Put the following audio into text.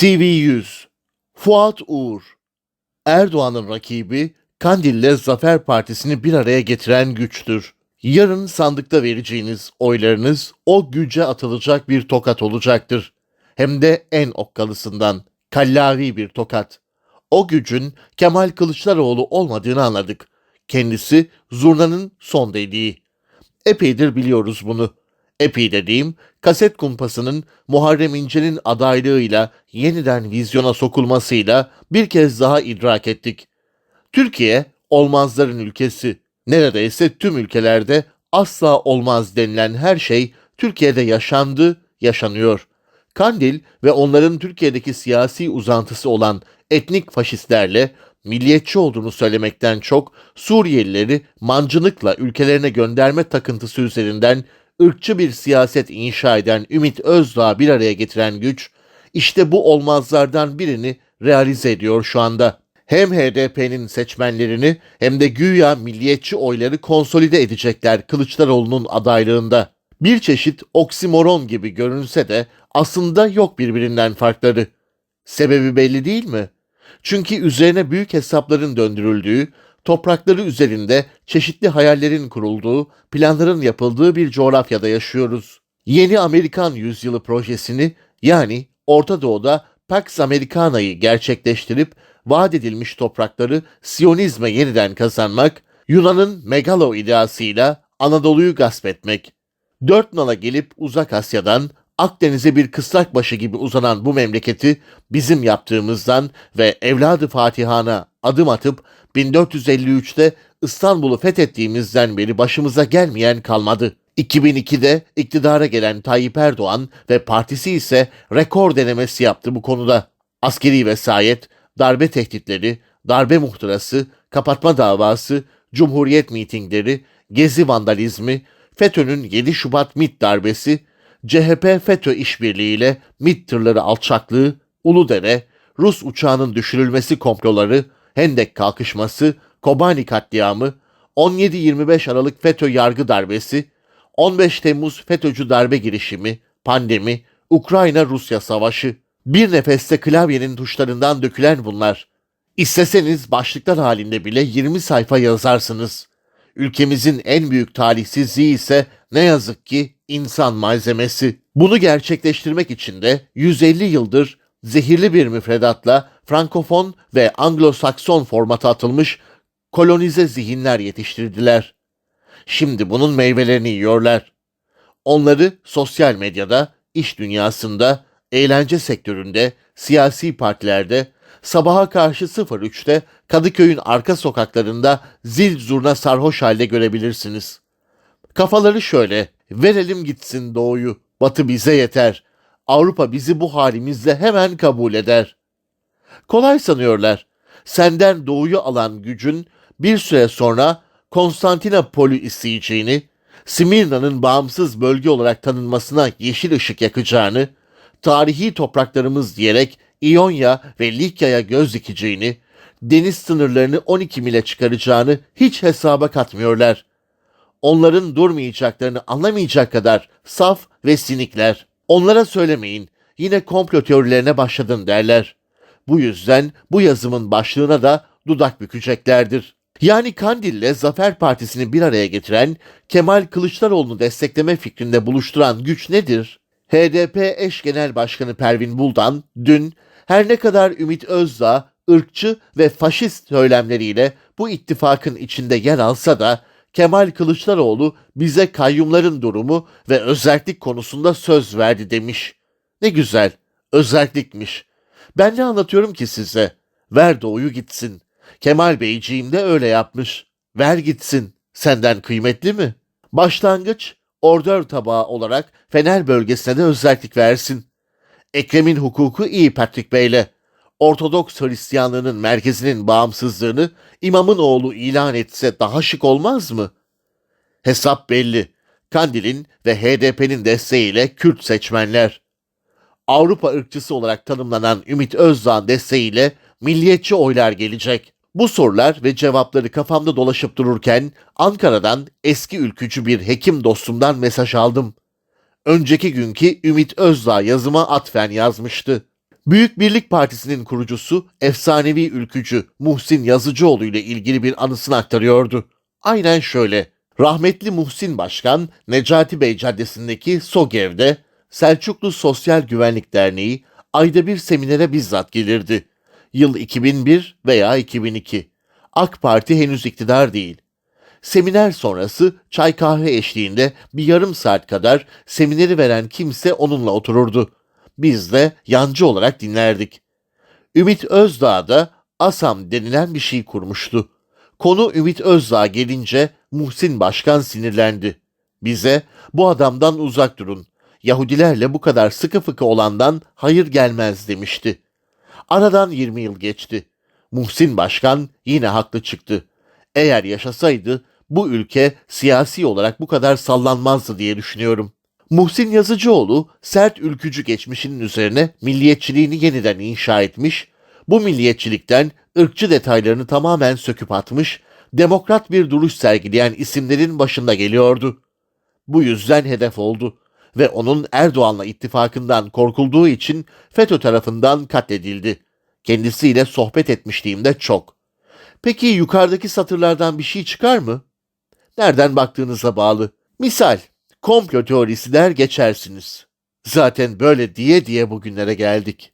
TV100 Fuat Uğur Erdoğan'ın rakibi Kandil'le Zafer Partisi'ni bir araya getiren güçtür. Yarın sandıkta vereceğiniz oylarınız o güce atılacak bir tokat olacaktır. Hem de en okkalısından, kallavi bir tokat. O gücün Kemal Kılıçdaroğlu olmadığını anladık. Kendisi zurnanın son dediği. Epeydir biliyoruz bunu. Epey dediğim kaset kumpasının Muharrem İnce'nin adaylığıyla yeniden vizyona sokulmasıyla bir kez daha idrak ettik. Türkiye olmazların ülkesi. Neredeyse tüm ülkelerde asla olmaz denilen her şey Türkiye'de yaşandı, yaşanıyor. Kandil ve onların Türkiye'deki siyasi uzantısı olan etnik faşistlerle milliyetçi olduğunu söylemekten çok Suriyelileri mancınıkla ülkelerine gönderme takıntısı üzerinden ırkçı bir siyaset inşa eden Ümit Özdağ bir araya getiren güç, işte bu olmazlardan birini realize ediyor şu anda. Hem HDP'nin seçmenlerini hem de güya milliyetçi oyları konsolide edecekler Kılıçdaroğlu'nun adaylığında. Bir çeşit oksimoron gibi görünse de aslında yok birbirinden farkları. Sebebi belli değil mi? Çünkü üzerine büyük hesapların döndürüldüğü, toprakları üzerinde çeşitli hayallerin kurulduğu, planların yapıldığı bir coğrafyada yaşıyoruz. Yeni Amerikan Yüzyılı projesini yani Orta Doğu'da Pax Americana'yı gerçekleştirip vaat edilmiş toprakları Siyonizme yeniden kazanmak, Yunan'ın megalo ideasıyla Anadolu'yu gasp etmek. Dört nala gelip uzak Asya'dan Akdeniz'e bir kısrak başı gibi uzanan bu memleketi bizim yaptığımızdan ve evladı Fatihana adım atıp 1453'te İstanbul'u fethettiğimizden beri başımıza gelmeyen kalmadı. 2002'de iktidara gelen Tayyip Erdoğan ve partisi ise rekor denemesi yaptı bu konuda. Askeri vesayet, darbe tehditleri, darbe muhtırası, kapatma davası, cumhuriyet mitingleri, gezi vandalizmi, FETÖ'nün 7 Şubat MİT darbesi, CHP FETÖ işbirliğiyle MİT tırları alçaklığı, Uludere, Rus uçağının düşürülmesi komploları, Hendek kalkışması, Kobani katliamı, 17-25 Aralık FETÖ yargı darbesi, 15 Temmuz FETÖ'cü darbe girişimi, pandemi, Ukrayna-Rusya savaşı. Bir nefeste klavyenin tuşlarından dökülen bunlar. İsteseniz başlıklar halinde bile 20 sayfa yazarsınız. Ülkemizin en büyük talihsizliği ise ne yazık ki insan malzemesi. Bunu gerçekleştirmek için de 150 yıldır zehirli bir müfredatla Frankofon ve Anglo-Sakson formata atılmış kolonize zihinler yetiştirdiler. Şimdi bunun meyvelerini yiyorlar. Onları sosyal medyada, iş dünyasında, eğlence sektöründe, siyasi partilerde, sabaha karşı 03'te Kadıköy'ün arka sokaklarında zil zurna sarhoş halde görebilirsiniz. Kafaları şöyle, verelim gitsin doğuyu, batı bize yeter. Avrupa bizi bu halimizle hemen kabul eder. Kolay sanıyorlar. Senden doğuyu alan gücün bir süre sonra Konstantinopol'ü isteyeceğini, Simirna'nın bağımsız bölge olarak tanınmasına yeşil ışık yakacağını, tarihi topraklarımız diyerek İonya ve Likya'ya göz dikeceğini, deniz sınırlarını 12 mile çıkaracağını hiç hesaba katmıyorlar. Onların durmayacaklarını anlamayacak kadar saf ve sinikler. Onlara söylemeyin, yine komplo teorilerine başladın derler. Bu yüzden bu yazımın başlığına da dudak bükeceklerdir. Yani Kandil'le Zafer Partisi'ni bir araya getiren, Kemal Kılıçdaroğlu'nu destekleme fikrinde buluşturan güç nedir? HDP eş genel başkanı Pervin Buldan dün her ne kadar Ümit Özdağ ırkçı ve faşist söylemleriyle bu ittifakın içinde yer alsa da Kemal Kılıçdaroğlu bize kayyumların durumu ve özellik konusunda söz verdi demiş. Ne güzel, özellikmiş. Ben ne anlatıyorum ki size? Ver doğuyu gitsin. Kemal Beyciğim de öyle yapmış. Ver gitsin. Senden kıymetli mi? Başlangıç, ordör tabağı olarak Fener bölgesine de özellik versin. Ekrem'in hukuku iyi Patrick Bey'le. Ortodoks Hristiyanlığının merkezinin bağımsızlığını imamın oğlu ilan etse daha şık olmaz mı? Hesap belli. Kandil'in ve HDP'nin desteğiyle Kürt seçmenler. Avrupa ırkçısı olarak tanımlanan Ümit Özdağ'ın desteğiyle milliyetçi oylar gelecek. Bu sorular ve cevapları kafamda dolaşıp dururken Ankara'dan eski ülkücü bir hekim dostumdan mesaj aldım. Önceki günkü Ümit Özdağ yazıma atfen yazmıştı. Büyük Birlik Partisi'nin kurucusu efsanevi ülkücü Muhsin Yazıcıoğlu ile ilgili bir anısını aktarıyordu. Aynen şöyle. Rahmetli Muhsin Başkan Necati Bey Caddesi'ndeki SOGEV'de Selçuklu Sosyal Güvenlik Derneği ayda bir seminere bizzat gelirdi. Yıl 2001 veya 2002. AK Parti henüz iktidar değil. Seminer sonrası çay kahve eşliğinde bir yarım saat kadar semineri veren kimse onunla otururdu. Biz de yancı olarak dinlerdik. Ümit Özdağ da ASAM denilen bir şey kurmuştu. Konu Ümit Özdağ gelince Muhsin Başkan sinirlendi. Bize bu adamdan uzak durun. Yahudilerle bu kadar sıkı fıkı olandan hayır gelmez demişti. Aradan 20 yıl geçti. Muhsin Başkan yine haklı çıktı. Eğer yaşasaydı bu ülke siyasi olarak bu kadar sallanmazdı diye düşünüyorum. Muhsin Yazıcıoğlu sert ülkücü geçmişinin üzerine milliyetçiliğini yeniden inşa etmiş, bu milliyetçilikten ırkçı detaylarını tamamen söküp atmış, demokrat bir duruş sergileyen isimlerin başında geliyordu. Bu yüzden hedef oldu ve onun Erdoğan'la ittifakından korkulduğu için FETÖ tarafından katledildi. Kendisiyle sohbet etmişliğimde çok. Peki yukarıdaki satırlardan bir şey çıkar mı? Nereden baktığınıza bağlı. Misal, komplo teorisi der geçersiniz. Zaten böyle diye diye bugünlere geldik.